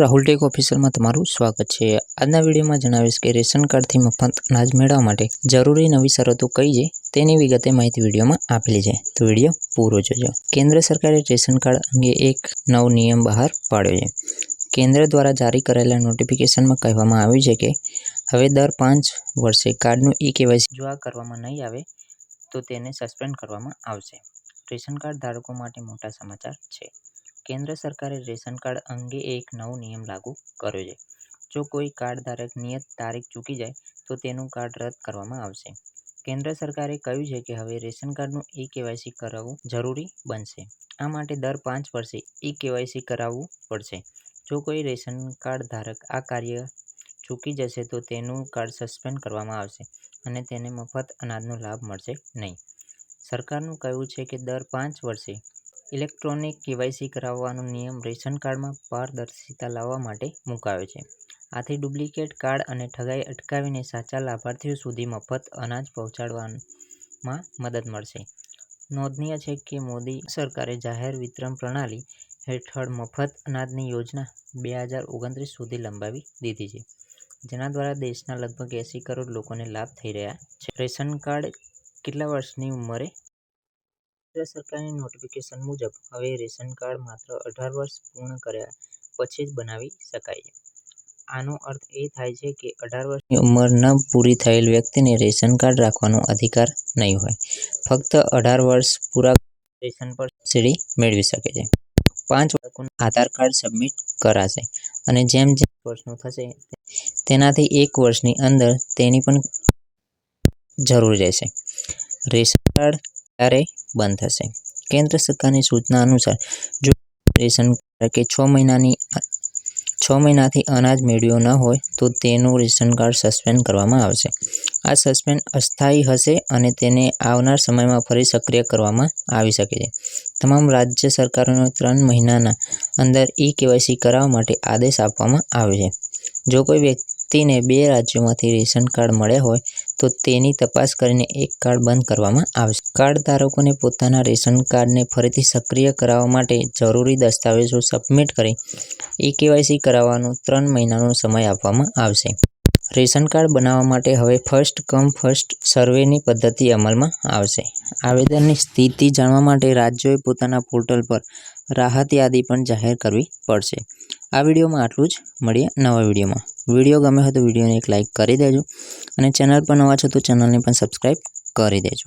Rahul tech ઓફિસરમાં તમારું સ્વાગત છે. આજના વિડીયોમાં જણાવીશ કે રેશન કાર્ડથી મફત અનાજ મેળવવા માટે જરૂરી નવી શરતો કઈ છે તેની વિગતે માહિતી વિડીયોમાં આપેલી છે. તો વીડિયો પૂરો જોજો. કેન્દ્ર સરકારે રેશન કાર્ડ અંગે એક નવો નિયમ બહાર પાડ્યો છે. કેન્દ્ર દ્વારા જારી કરાયેલા નોટિફિકેશનમાં કહેવામાં આવ્યું છે કે હવે દર પાંચ વર્ષે કાર્ડનું ઈ કેવાયસી જો આ કરવામાં નહીં આવે, તો તેને સસ્પેન્ડ કરવામાં આવશે. રેશન કાર્ડ ધારકો માટે મોટા સમાચાર છે. કેન્દ્ર સરકારે રેશન કાર્ડ અંગે એક નવો નિયમ લાગુ કર્યો છે. જો કોઈ કાર્ડ ધારક નિયત તારીખ ચૂકી જાય, તો તેનું કાર્ડ રદ કરવામાં આવશે. કેન્દ્ર સરકારે કહ્યું છે કે હવે રેશન કાર્ડનું ઈ કેવાયસી કરાવવું જરૂરી બનશે. આ માટે દર પાંચ વર્ષે ઈ કેવાયસી કરાવવું પડશે. જો કોઈ રેશન કાર્ડ ધારક આ કાર્ય ચૂકી જશે, તો તેનું કાર્ડ સસ્પેન્ડ કરવામાં આવશે અને તેને મફત અનાજનો લાભ મળશે નહીં. સરકારનું કહેવું છે કે દર પાંચ વર્ષે ઇલેક્ટ્રોનિક કેવાયસી કરાવવાનો નિયમ રેશન કાર્ડમાં પારદર્શિતા લાવવા માટે મુકાયો છે. આથી ડુપ્લિકેટ કાર્ડ અને ઠગાઈ અટકાવીને સાચા લાભાર્થીઓ સુધી મફત અનાજ પહોંચાડવામાં મદદ મળશે. નોંધનીય છે કે મોદી સરકારે જાહેર વિતરણ પ્રણાલી હેઠળ મફત અનાજની યોજના બે હજાર ઓગણત્રીસ સુધી લંબાવી દીધી છે, જેના દ્વારા દેશના લગભગ એંસી કરોડ લોકોને લાભ થઈ રહ્યા છે. રેશન કાર્ડ કેટલા વર્ષની ઉંમરે કેન્દ્ર સરકારની નોટિફિકેશન મુજબ હવે રેશન કાર્ડ માત્ર અઢાર વર્ષ પૂર્ણ કર્યા પછી જ બનાવી શકાય. આનો અર્થ એ થાય છે કે અઢાર વર્ષની ઉંમર ન પૂરી થયેલ વ્યક્તિને રેશન કાર્ડ રાખવાનો અધિકાર નહીં હોય. ફક્ત અઢાર વર્ષ પૂરા રેશન પર સબસિડી મેળવી શકે છે. પાંચ બાળકોના આધાર કાર્ડ સબમિટ કરાશે અને જેમ જેમ વર્ષનું થશે તેનાથી એક વર્ષની અંદર તેની પણ જરૂર રહેશે. રેશન કાર્ડ ક્યારે બંધ થશે. કેન્દ્ર સરકારની સૂચના અનુસાર, જો રેશન કે છ મહિનાની છ મહિનાથી અનાજ મેળવ્યું ન હોય, તો તેનું રેશન કાર્ડ સસ્પેન્ડ કરવામાં આવશે. આ સસ્પેન્ડ અસ્થાયી હશે અને તેને આવનાર સમયમાં ફરી સક્રિય કરવામાં આવી શકે છે. તમામ રાજ્ય સરકારોને ત્રણ મહિનાના અંદર ઈ કેવાયસી કરાવવા માટે આદેશ આપવામાં આવ્યો છે. જો કોઈ વ્યક્તિને બે રાજ્યોમાંથી રેશન કાર્ડ મળ્યા હોય, તો તેની તપાસ કરીને એક કાર્ડ બંધ કરવામાં આવશે. કાર્ડ ધારકોને પોતાના રેશન કાર્ડને ફરીથી સક્રિય કરાવવા માટે જરૂરી દસ્તાવેજો સબમિટ કરી ઈ કેવાયસી કરાવવાનો ત્રણ મહિનાનો સમય આપવામાં આવશે. રેશન કાર્ડ બનાવવા માટે હવે ફર્સ્ટ કમ ફર્સ્ટ સર્વેની પદ્ધતિ અમલમાં આવશે. આવેદનની સ્થિતિ જાણવા માટે રાજ્યોએ પોતાના પોર્ટલ પર રાહત યાદી પણ જાહેર કરવી પડશે. આ વિડીયોમાં આટલું જ. મળીએ નવા વિડીયોમાં. વીડિયો ગમે હોય તો વિડીયોને એક લાઇક કરી દેજો અને ચેનલ પર નવા છો તો ચેનલને પણ સબસ્ક્રાઈબ કરી દેજો.